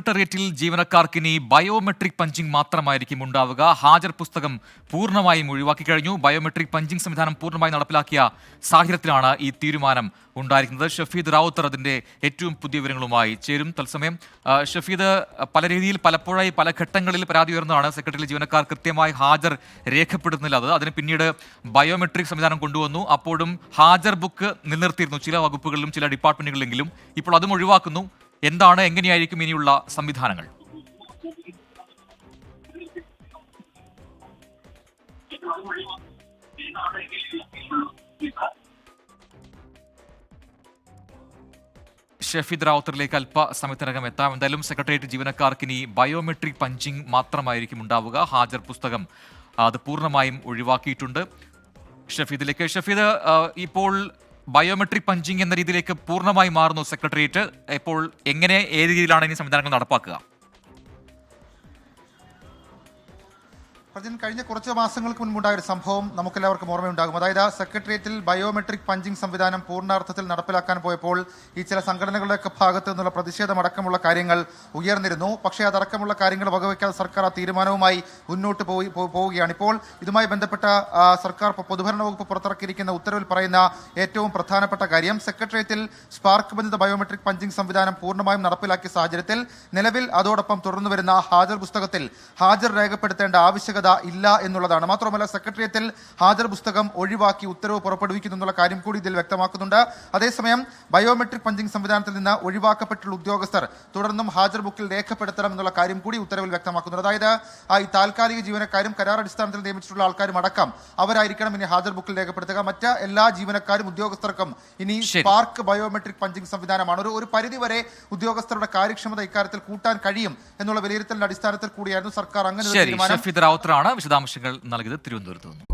സെക്രട്ടേറിയറ്റിൽ ജീവനക്കാർക്കിനി biometric punching മാത്രമായിരിക്കും ഉണ്ടാവുക. ഹാജർ പുസ്തകം പൂർണമായും ഒഴിവാക്കി കഴിഞ്ഞു. ബയോമെട്രിക് പഞ്ചിംഗ് സംവിധാനം പൂർണമായി നടപ്പിലാക്കിയ സാഹചര്യത്തിലാണ് ഈ തീരുമാനം ഉണ്ടായിരിക്കുന്നത്. ഷഫീദ് റാവുത്തർ അതിന്റെ ഏറ്റവും പുതിയ വിവരങ്ങളുമായി ചേരും. തത്സമയം ഷഫീദ് പല രീതിയിൽ പലപ്പോഴായി പല ഘട്ടങ്ങളിൽ പരാതി ഉയർന്നതാണ്. സെക്രട്ടറി ജീവനക്കാർ കൃത്യമായി ഹാജർ രേഖപ്പെടുത്തുന്നില്ല അത് അതിന് പിന്നീട് ബയോമെട്രിക് സംവിധാനം കൊണ്ടുവന്നു. അപ്പോഴും ഹാജർ ബുക്ക് നിലനിർത്തിയിരുന്നു. ചില വകുപ്പുകളിലും ചില ഡിപ്പാർട്ട്മെന്റുകളിലെങ്കിലും. ഇപ്പോൾ അതും ഒഴിവാക്കുന്നു. എന്താണ് എങ്ങനെയായിരിക്കും ഇനിയുള്ള സംവിധാനങ്ങൾ? ഷഫീദ് റാവുത്തറിലേക്ക് അല്പസമയത്തിനകം എത്താം. എന്തായാലും സെക്രട്ടേറിയറ്റ് ജീവനക്കാർക്ക് ഇനി ബയോമെട്രിക് പഞ്ചിങ് മാത്രമായിരിക്കും ഉണ്ടാവുക. ഹാജർ പുസ്തകം അത് പൂർണമായും ഒഴിവാക്കിയിട്ടുണ്ട്. ഷഫീദിലേക്ക് ഷഫീദ് ഇപ്പോൾ ബയോമെട്രിക് പഞ്ചിങ് എന്ന രീതിയിലേക്ക് പൂർണമായി മാറുന്നു സെക്രട്ടേറിയറ്റ്. ഇപ്പോൾ എങ്ങനെ ഏത് രീതിയിലാണ് ഇനി സംവിധാനങ്ങൾ നടപ്പാക്കുക? പ്രജിൻ കഴിഞ്ഞ കുറച്ച് മാസങ്ങൾക്ക് മുൻപുണ്ടായ ഒരു സംഭവം നമുക്കെല്ലാവർക്കും ഓർമ്മയുണ്ടാകും. അതായത് സെക്രട്ടേറിയറ്റിൽ ബയോമെട്രിക് പഞ്ചിങ് സംവിധാനം പൂർണാർത്ഥത്തിൽ നടപ്പിലാക്കാൻ പോയപ്പോൾ ഈ ചില സംഘടനകളുടെയൊക്കെ ഭാഗത്ത് നിന്നുള്ള പ്രതിഷേധമടക്കമുള്ള കാര്യങ്ങൾ ഉയർന്നിരുന്നു. പക്ഷേ അതടക്കമുള്ള കാര്യങ്ങൾ വകവയ്ക്കാതെ സർക്കാർ ആ തീരുമാനവുമായി മുന്നോട്ട് പോയി പോവുകയാണ്. ഇപ്പോൾ ഇതുമായി ബന്ധപ്പെട്ട സർക്കാർ പൊതുഭരണ വകുപ്പ് പുറത്തിറക്കിയിരിക്കുന്ന ഉത്തരവിൽ പറയുന്ന ഏറ്റവും പ്രധാനപ്പെട്ട കാര്യം സെക്രട്ടേറിയറ്റിൽ സ്പാർക്ക് ബന്ധിത ബയോമെട്രിക് പഞ്ചിങ് സംവിധാനം പൂർണമായും നടപ്പിലാക്കിയ സാഹചര്യത്തിൽ നിലവിൽ അതോടൊപ്പം തുടർന്നു വരുന്ന ഹാജർ പുസ്തകത്തിൽ ഹാജർ രേഖപ്പെടുത്തേണ്ട ആവശ്യകത ഇല്ല എന്നുള്ളതാണ്. മാത്രമല്ല സെക്രട്ടേറിയറ്റിൽ ഹാജർ പുസ്തകം ഒഴിവാക്കി ഉത്തരവ് പുറപ്പെടുവിക്കുന്നു എന്നുള്ള കാര്യം കൂടി ഇതിൽ വ്യക്തമാക്കുന്നുണ്ട്. അതേസമയം ബയോമെട്രിക് പഞ്ചിങ് സംവിധാനത്തിൽ നിന്ന് ഒഴിവാക്കപ്പെട്ടുള്ള ഉദ്യോഗസ്ഥർ തുടർന്നും ഹാജർ ബുക്കിൽ രേഖപ്പെടുത്തണം എന്നുള്ള കാര്യം കൂടി ഉത്തരവിൽ വ്യക്തമാക്കുന്നുണ്ട്. അതായത് ആ ഈ താൽക്കാലിക ജീവനക്കാരും കരാർ അടിസ്ഥാനത്തിൽ നിയമിച്ചിട്ടുള്ള ആൾക്കാരും അടക്കം അവരായിരിക്കണം ഇനി ഹാജർ ബുക്കിൽ രേഖപ്പെടുത്തുക. മറ്റ് എല്ലാ ജീവനക്കാരും ഉദ്യോഗസ്ഥർക്കും ഇനി പാർക്ക് സ്പാർക്ക് ബയോമെട്രിക് പഞ്ചിങ് സംവിധാനമാണ്. ഒരു ഒരു പരിധി വരെ ഉദ്യോഗസ്ഥരുടെ കാര്യക്ഷമത ഇക്കാര്യത്തിൽ കൂട്ടാൻ കഴിയും എന്നുള്ള വിലയിരുത്തലിന്റെ അടിസ്ഥാനത്തിൽ കൂടിയായിരുന്നു സർക്കാർ അങ്ങനെ തീരുമാനം റാവുത്തറാണ് വിശദാംശങ്ങൾ നൽകിയത്. തിരുവനന്തപുരത്ത് നിന്ന്.